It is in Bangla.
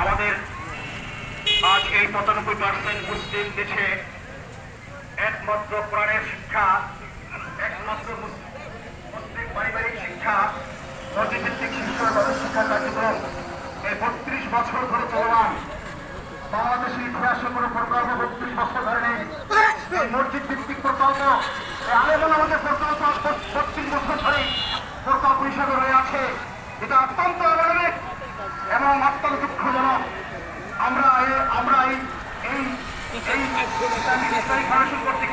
আমাদের আজ এই পঁচানব্বই পার্সেন্ট মুসলিম দেশে একমাত্র প্রাণের শিক্ষা নদীভিত্তিক শিক্ষা এবং শিক্ষা কার্যক্রম এই বত্রিশ বছর ধরে চলমান বাংলাদেশের ইতিহাসে কোনো প্রকল্প বত্রিশ বছর ধরে নেই মসজিদ ভিত্তিক প্রকল্প আলেমন আমাদের প্রকল্প বত্রিশ বছর ধরে প্রকল্প হিসাবে রয়ে আছে এটা অত্যন্ত অবদানের এবং অত্যন্ত দুঃখজনক আমরা আমরা এই এই এই ফাউন্ডেশন কর্তৃক